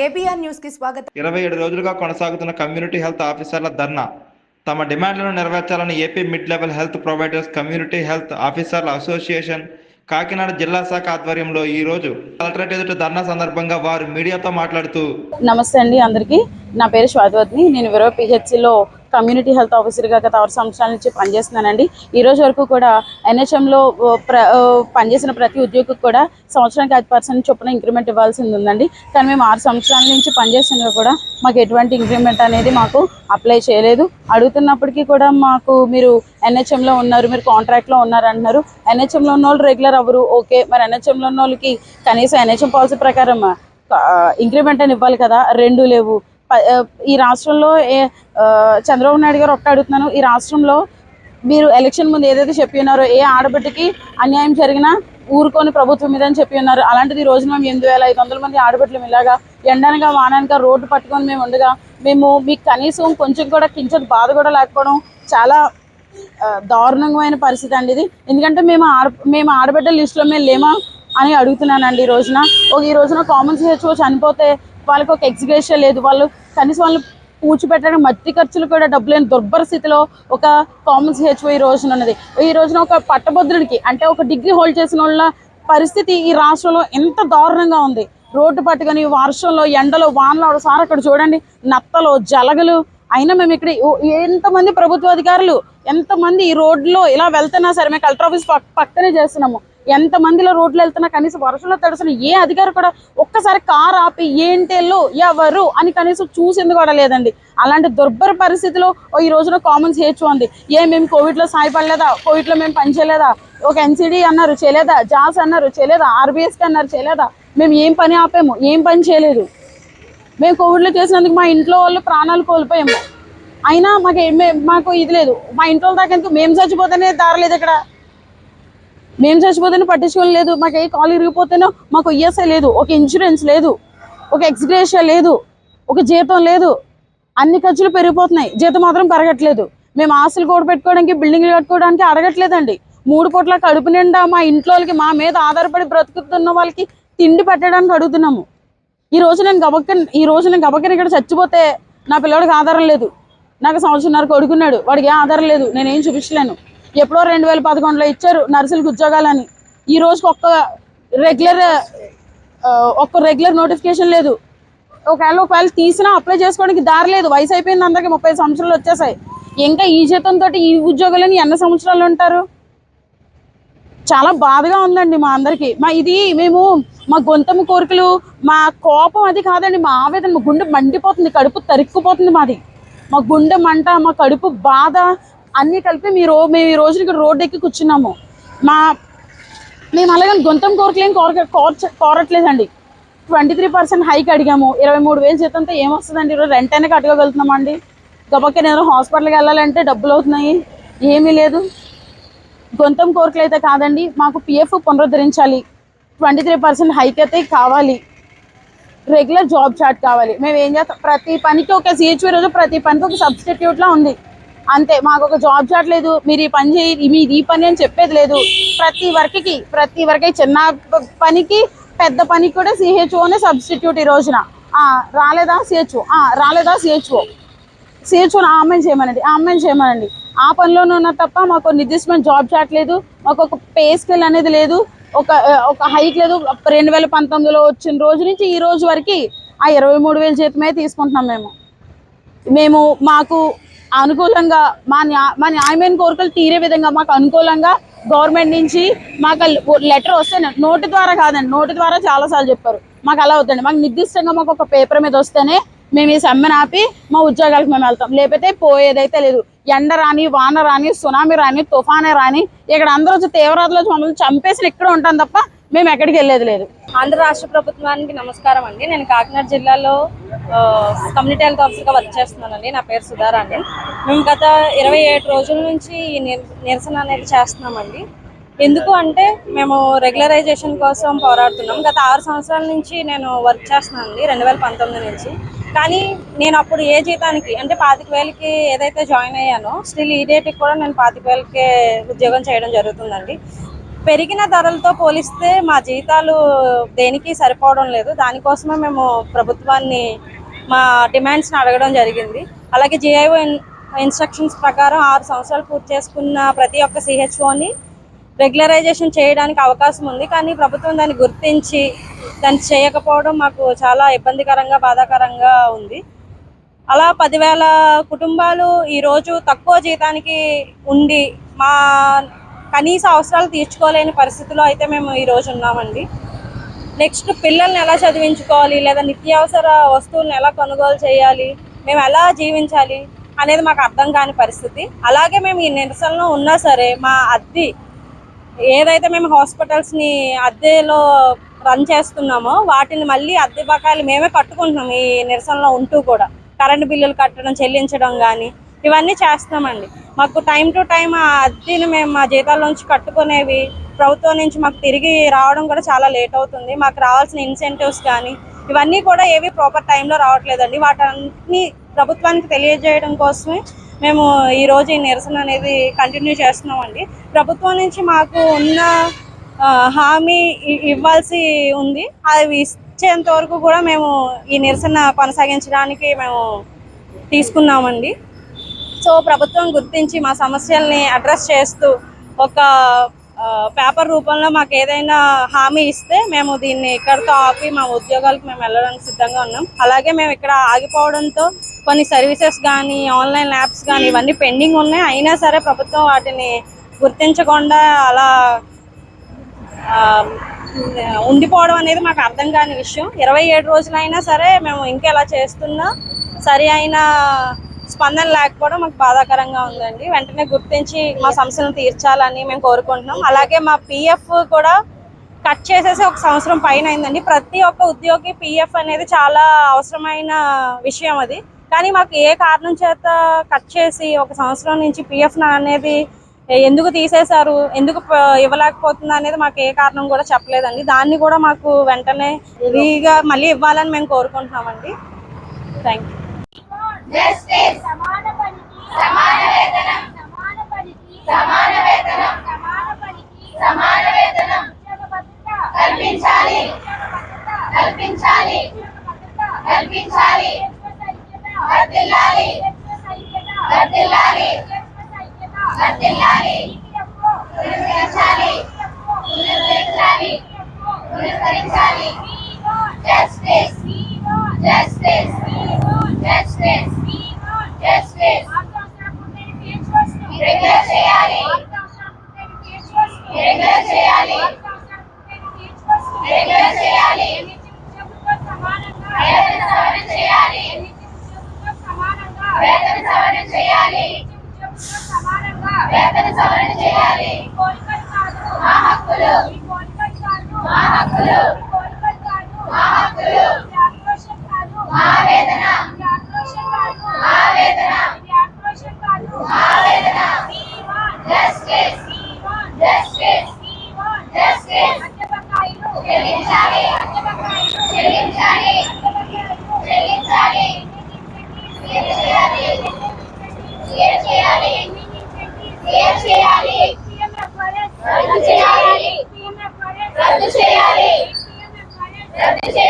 KBR న్యూస్కి స్వాగతం. ఇరవై ఏడు రోజులుగా కొనసాగుతున్న కమ్యూనిటీ హెల్త్ ఆఫీసర్ల ధర్నా. తమ డిమాండ్లను నెరవేర్చాలని AP mid level health providers community health ఆఫీసర్ల అసోసియేషన్ కాకినాడ జిల్లా శాఖ ఆధ్వర్యంలో ఈ రోజు కలెక్టరేట్ ఎదుట ధర్నా సందర్భంగా వారు మీడియాతో మాట్లాడుతూ నమస్తే అండి అందరికీ. నా పేరు శ్వాతివతిని నేను విరవ పిహెచ్సిలో కమ్యూనిటీ హెల్త్ ఆఫీసర్గా గత ఆరు సంవత్సరాల నుంచి పనిచేస్తున్నానండి. ఈ రోజు వరకు కూడా ఎన్హెచ్ఎంలో ప్ర పనిచేసిన ప్రతి ఉద్యోగికి కూడా సంవత్సరానికి ఐదు పర్సెంట్ చొప్పున ఇంక్రిమెంట్ ఇవ్వాల్సింది ఉందండి. కానీ మేము ఆరు సంవత్సరాల నుంచి పనిచేస్తున్నా కూడా మాకు ఎటువంటి ఇంక్రిమెంట్ అనేది మాకు అప్లై చేయలేదు. అడుగుతున్నప్పటికీ కూడా మాకు మీరు ఎన్హెచ్ఎంలో ఉన్నారు మీరు కాంట్రాక్ట్లో ఉన్నారు అంటున్నారు. ఎన్హెచ్ఎంలో ఉన్న వాళ్ళు రెగ్యులర్ అవ్వరు ఓకే. మరి ఎన్హెచ్ఎంలో ఉన్న వాళ్ళకి కనీసం ఎన్హెచ్ఎం పాలసీ ప్రకారం ఇంక్రిమెంట్ అని ఇవ్వాలి కదా రెండు లేవు. ఈ రాష్ట్రంలో ఏ చంద్రబాబు నాయుడు గారు ఒకటి అడుగుతున్నాను. ఈ రాష్ట్రంలో మీరు ఎలక్షన్ ముందు ఏదైతే చెప్పి ఉన్నారో ఏ ఆడబిడ్డకి అన్యాయం జరిగినా ఊరుకొని ప్రభుత్వం మీద అని చెప్పి ఉన్నారు. అలాంటిది ఈ రోజు మేము ఎనిమిది వేల ఐదు వందల మంది ఆడబిడ్డలు ఇలాగా ఎండనగా వాననగా రోడ్డు పట్టుకొని మేము ఉండగా మేము మీకు కనీసం కొంచెం కూడా కించదు బాధ కూడా లేకపోవడం చాలా దారుణమైన పరిస్థితి అండి ఇది. ఎందుకంటే మేము ఆడ మేము ఆడబిడ్డ లిస్టులో మేము లేమా అని అడుగుతున్నానండి ఈ రోజున. ఒక ఈ రోజున కామన్ హెచ్ఓ చనిపోతే వాళ్ళకి ఒక ఎగ్జిబిషన్ లేదు. వాళ్ళు కనీసం వాళ్ళు పూడ్చిపెట్టడానికి మట్టి ఖర్చులు కూడా డబ్బు లేని దుర్భర స్థితిలో ఒక కామన్ హెచ్ఓ ఈ రోజున ఉన్నది. ఈ రోజున ఒక పట్టభద్రుడికి అంటే ఒక డిగ్రీ హోల్డ్ చేసిన వాళ్ళ పరిస్థితి ఈ రాష్ట్రంలో ఎంత దారుణంగా ఉంది. రోడ్డు పట్టుకొని వర్షంలో ఎండలో వానలో సార్ అక్కడ చూడండి నత్తలు జలగలు. అయినా మేము ఇక్కడ ఎంతమంది ప్రభుత్వ అధికారులు ఎంతమంది ఈ రోడ్లో ఇలా వెళ్తున్నా సరే మేము కలెక్టర్ ఆఫీస్ పక్కనే చేస్తున్నాము. ఎంత మందిలో రోడ్లు వెళ్తున్నా కనీసం వర్షంలో తడిసిన ఏ అధికారి కూడా ఒక్కసారి కార్ ఆపి ఏంటేళ్ళు ఎవరు? అని కనీసం చూసింది కూడా లేదండి. అలాంటి దుర్భర పరిస్థితిలో ఈ రోజున కామన్ చేయొచ్చు అంది ఏ మేము కోవిడ్లో సాయపడలేదా? కోవిడ్లో మేము పని చేయలేదా? ఒక ఎన్సిడి అన్నారు చేయలేదా? జాస్ అన్నారు చేయలేదా? ఆర్బీఎస్కి అన్నారు చేయలేదా? మేము ఏం పని ఆపాము? ఏం పని చేయలేదు? మేము కోవిడ్లో చేసినందుకు మా ఇంట్లో వాళ్ళు ప్రాణాలు కోల్పోయాము. అయినా మాకు మాకు ఇది లేదు. మా ఇంట్లో దాకా ఎందుకు? మేము చచ్చిపోతేనే దారలేదు ఇక్కడ. మేము చచ్చిపోతేనే పట్టించుకోని లేదు మాకు ఏ కాల్ ఇరిగిపోతేనో మాకు ఈఎస్ఐ లేదు ఒక ఇన్సూరెన్స్ లేదు ఒక ఎక్స్గ్రేషియా లేదు ఒక జీతం లేదు. అన్ని ఖర్చులు పెరిగిపోతున్నాయి. జీతం మాత్రం పెరగట్లేదు. మేము ఆస్తులు కూడా పెట్టుకోవడానికి బిల్డింగ్లు కట్టుకోవడానికి అడగట్లేదండి. మూడు పూట్ల కడుపు నిండా మా ఇంట్లో మా మీద ఆధారపడి బ్రతుకుతున్న వాళ్ళకి తిండి పెట్టడానికి అడుగుతున్నాము. ఈ రోజు నేను గబక్కని ఈ రోజు నేను గబక్కని ఇక్కడ చచ్చిపోతే నా పిల్లవాడికి ఆధారం లేదు. నాకు సంవత్సరంన్నర కొడుకున్నాడు. వాడికి ఏ ఆధారం లేదు. నేనేం చూపించలేను. ఎప్పుడో రెండు వేల పదకొండులో ఇచ్చారు నర్సులకు ఉద్యోగాలని. ఈ రోజుకి ఒక్క రెగ్యులర్ ఒక్క రెగ్యులర్ నోటిఫికేషన్ లేదు. ఒకవేళ ఒకవేళ తీసినా అప్లై చేసుకోవడానికి దారి లేదు. వయసు అయిపోయింది అందరికి ముప్పై సంవత్సరాలు వచ్చేసాయి. ఇంకా ఈ జీతంతో ఈ ఉద్యోగులని ఎన్ని సంవత్సరాలు ఉంటారు? చాలా బాధగా ఉందండి మా అందరికి. మా ఇది మేము మా గొంతము కోరికలు మా కోపం అది కాదండి మా ఆవేదన మా గుండె మండిపోతుంది కడుపు తరుక్కుపోతుంది మాది. మా గుండె మంట మా కడుపు బాధ అన్నీ కలిపి మీరు మేము ఈ రోజున ఇక్కడ రోడ్ ఎక్కి కూర్చున్నాము. మా మేము అలాగే గొంతం కోరకలేం కోరక కోరట్లేదండి. ట్వంటీ త్రీ పర్సెంట్ హైక్ అడిగాము. ఇరవై మూడు వేలు జీతంతో ఏమొస్తుందండి? ఈరోజు రెంట్ అయినా కట్టుకోగలుగుతున్నామండి. గబక్కన ఏదో హాస్పిటల్కి వెళ్ళాలంటే డబ్బులు అవుతున్నాయి. ఏమీ లేదు. గొంతం కోరికలు అయితే కాదండి మాకు పిఎఫ్ పునరుద్ధరించాలి. ట్వంటీ త్రీ పర్సెంట్ హైక్ అయితే కావాలి. రెగ్యులర్ జాబ్ చాట్ కావాలి. మేము ఏం చేస్తాం? ప్రతి పనికి ఒక సిహెచ్వి రోజు ప్రతి పనికి ఒక సబ్స్టిట్యూట్లా ఉంది. అంతే మాకు ఒక జాబ్ చార్ట్ లేదు మీరు ఈ పని చేయి మీరు ఈ పని అని చెప్పేది లేదు. ప్రతి వర్క్కి ప్రతి వర్క్ చిన్న పనికి పెద్ద పనికి కూడా సిహెచ్ఓనే సబ్స్టిట్యూట్ ఈ రోజున. రాలేదా సిహెచ్ఓ రాలేదా సిహెచ్ఓ సిహెచ్ఓని ఆ అమ్మాయిని చేయమనండి ఆ అమ్మాయిని చేయమనండి. ఆ పనిలోనే ఉన్న తప్ప మాకు నిర్దిష్టమైన జాబ్ చాట్ లేదు మాకు ఒక పే స్కేల్ అనేది లేదు ఒక ఒక హైక్ లేదు. రెండు వేల పంతొమ్మిదిలో వచ్చిన రోజు నుంచి ఈ రోజు వరకు ఆ ఇరవై మూడు వేల జీతమే తీసుకుంటున్నాం మేము. మేము మాకు అనుకూలంగా మా న్యా మా న్యాయమైన కోరికలు తీరే విధంగా మాకు అనుకూలంగా గవర్నమెంట్ నుంచి మాకు లెటర్ వస్తే నోటి ద్వారా కాదండి నోటి ద్వారా చాలాసార్లు చెప్పారు. మాకు అలా వద్దండి మాకు నిర్దిష్టంగా మాకు ఒక పేపర్ మీద వస్తేనే మేము ఈ సమ్మెను ఆపి మా ఉద్యోగాలకు మేము వెళ్తాం. లేకపోతే పోయేదైతే లేదు. ఎండ రాని వాన రాని సునామీ రాని తుఫానే రాని ఇక్కడ అందరూ వచ్చి తీవ్రతలో వచ్చి మమ్మల్ని చంపేసి ఇక్కడ ఉంటాం తప్ప మేము ఎక్కడికి వెళ్ళేది లేదు. ఆంధ్ర రాష్ట్ర ప్రభుత్వానికి నమస్కారం అండి. నేను కాకినాడ జిల్లాలో కమ్యూనిటీ హెల్త్ ఆఫీసర్గా వర్క్ చేస్తున్నానండి. నా పేరు సుధారా అండి మేము గత ఇరవై ఏడు రోజుల నుంచి ఈ నిరసన అనేది చేస్తున్నామండి. ఎందుకు అంటే మేము రెగ్యులరైజేషన్ కోసం పోరాడుతున్నాం. గత ఆరు సంవత్సరాల నుంచి నేను వర్క్ చేస్తున్నానండి రెండు వేల పంతొమ్మిది నుంచి. కానీ నేను అప్పుడు ఏ జీతానికి అంటే పాతిక వేలకి ఏదైతే జాయిన్ అయ్యానో స్టిల్ ఈ డేట్కి కూడా నేను పాతిక వేలకే ఉద్యోగం చేయడం జరుగుతుందండి. పెరిగిన ధరలతో పోలిస్తే మా జీతాలు దేనికి సరిపోవడం లేదు. దానికోసమే మేము ప్రభుత్వాన్ని మా డిమాండ్స్ని అడగడం జరిగింది. అలాగే జిఐఓ ఇన్స్ట్రక్షన్స్ ప్రకారం ఆరు సంవత్సరాలు పూర్తి చేసుకున్న ప్రతి ఒక్క సిహెచ్ఓని రెగ్యులరైజేషన్ చేయడానికి అవకాశం ఉంది. కానీ ప్రభుత్వం దాన్ని గుర్తించి దాన్ని చేయకపోవడం మాకు చాలా ఇబ్బందికరంగా బాధాకరంగా ఉంది. అలా పదివేల కుటుంబాలు ఈరోజు తక్కువ జీతానికి ఉండి మా కనీస అవసరాలు తీర్చుకోలేని పరిస్థితిలో అయితే మేము ఈరోజు ఉన్నామండి. నెక్స్ట్ పిల్లల్ని ఎలా చదివించుకోవాలి? లేదా నిత్యావసర వస్తువులను ఎలా కొనుగోలు చేయాలి? మేము ఎలా జీవించాలి? అనేది మాకు అర్థం కాని పరిస్థితి. అలాగే మేము ఈ నిరసనలో ఉన్నా సరే మా అద్దె ఏదైతే మేము హాస్పిటల్స్ని అద్దెలో రన్ చేస్తున్నామో వాటిని మళ్ళీ అద్దె బకాయిలు మేమే కట్టుకుంటున్నాం ఈ నిరసనలో ఉంటూ కూడా. కరెంటు బిల్లులు కట్టడం చెల్లించడం కానీ ఇవన్నీ చేస్తున్నామండి. మాకు టైం టు టైం ఆ అద్దెని మేము మా జీతాల్లోంచి కట్టుకునేవి ప్రభుత్వం నుంచి మాకు తిరిగి రావడం కూడా చాలా లేట్ అవుతుంది. మాకు రావాల్సిన ఇన్సెంటివ్స్ కానీ ఇవన్నీ కూడా ఏవి ప్రాపర్ టైంలో రావట్లేదండి. వాటన్ని ప్రభుత్వానికి తెలియజేయడం కోసమే మేము ఈరోజు ఈ నిరసన అనేది కంటిన్యూ చేస్తున్నామండి. ప్రభుత్వం నుంచి మాకు ఉన్న హామీ ఇవ్వాల్సి ఉంది. అవి ఇచ్చేంత వరకు కూడా మేము ఈ నిరసన కొనసాగించడానికి మేము తీసుకున్నామండి. సో ప్రభుత్వం గుర్తించి మా సమస్యల్ని అడ్రస్ చేస్తూ ఒక పేపర్ రూపంలో మాకు ఏదైనా హామీ ఇస్తే మేము దీన్ని ఇక్కడితో ఆపి మా ఉద్యోగాలకు మేము వెళ్ళడానికి సిద్ధంగా ఉన్నాం. అలాగే మేము ఇక్కడ ఆగిపోవడంతో కొన్ని సర్వీసెస్ కానీ ఆన్లైన్ యాప్స్ కానీ ఇవన్నీ పెండింగ్ ఉన్నాయి. అయినా సరే ప్రభుత్వం వాటిని గుర్తించకుండా అలా ఉండిపోవడం అనేది మాకు అర్థం కాని విషయం. ఇరవై ఏడు రోజులైనా సరే మేము ఇంకెలా చేస్తున్నా సరి అయిన స్పందన లేకపోవడం మాకు బాధాకరంగా ఉందండి. వెంటనే గుర్తించి మా సమస్యలను తీర్చాలని మేము కోరుకుంటున్నాం. అలాగే మా పిఎఫ్ కూడా కట్ చేసేసి ఒక సంవత్సరం పైన అయిందండి. ప్రతి ఒక్క ఉద్యోగి పిఎఫ్ అనేది చాలా అవసరమైన విషయం అది. కానీ మాకు ఏ కారణం చేత కట్ చేసి ఒక సంవత్సరం నుంచి పిఎఫ్ అనేది ఎందుకు తీసేశారు ఎందుకు ఇవ్వలేకపోతుంది అనేది మాకు ఏ కారణం కూడా చెప్పలేదండి. దాన్ని కూడా మాకు వెంటనే ఫ్రీగా మళ్ళీ ఇవ్వాలని మేము కోరుకుంటున్నామండి. థ్యాంక్ యూ జస్టిస్ సమాన పనికి సమాన వేతనం. సమాన పనికి సమాన వేతనం. సమాన పనికి సమాన వేతనం. ఉద్యోగ భద్రత. కల్పించాలి. కల్పించాలి. కల్పించాలి. వర్ధిల్లాలి వర్ధిల్లాలి వర్ధిల్లాలి పునరుద్ధరించాలి పునరుద్ధరించాలి పునరుద్ధరించాలి జస్టిస్ జస్టిస్ జస్టిస్ సవరణ చేయాలి మా హక్కులు మా హక్కులు. 小姐姐